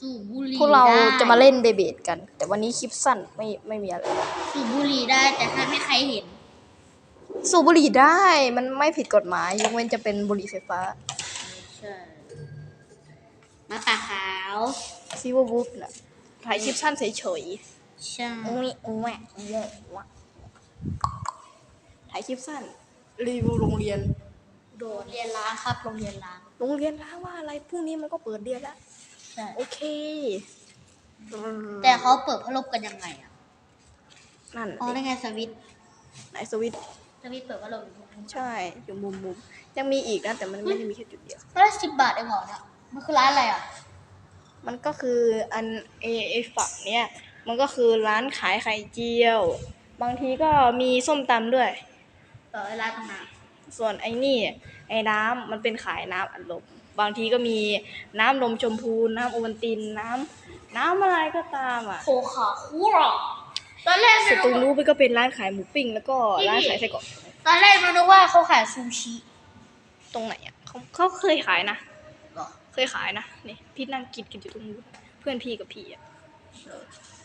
สูบบุหรี่พวกเราได้จะมาเล่นเบเบดกัน แต่วันนี้คลิปสั้นไม่ไม่มีอะไร สูบบุหรี่ได้แต่ห้ามให้ใครเห็น สูบบุหรี่ได้มันไม่ผิดกฎหมาย ยกเว้นจะเป็นบุหรี่ไฟฟ้าใช่มาป่าขาวซีวบุ๊กน่ะถ่ายคลิปสั้นเฉยใช่ๆอุ้ยอุ้ยอุ้ยอุ้ยถ่ายคลิปสั้น รีวิวโรงเรียน โดนเรียนล้างครับโรงเรียนล้างโรงเรียนล้างว่าอะไรพรุ่งนี้มันก็เปิดเรียนแล้วใช่โอเค แต่เขาเปิดพัดลมกันยังไงอะนั่นอ๋อดิได้ไงสวิตช์ไหนสวิตช์สวิตช์เปิดพัดลมอยู่ตรงนี้ใช่ อยู่มุมมุมๆยังมีอีกนะแต่มันไม่ได้มีแค่จุดเดียวก็ได้สิบบาทเองเหรอเนี่ยมันคือร้านอะไรอะ มันก็คืออันเอไอฝั่งเนี้ยมันก็คือร้านขายไข่เจียว บางทีก็มีส้มตำด้วยเปิดร้านตรงนั้นส่วนไอ้นี่ไอ้น้ำมันเป็นขายน้ำอัดลม บางทีก็มีน้ำนมชมพูน้ำโอวัลตินน้ำน้ำอะไรก็ตามอะโคขาคู่หรอตอนแรกเสร็จตรงนู้นไปก็เป็นร้านขายหมูปิ้งแล้วก็ร้านขายไส้กรอกตอนแรกมันนึกว่าเขาขายซูชิตรงไหนอะเขาเขาเคยขายนะ เหรอเคยขายนะนี่พี่นั่งกินกันอยู่ตรงนู้นเพื่อนพี่กับพี่อะ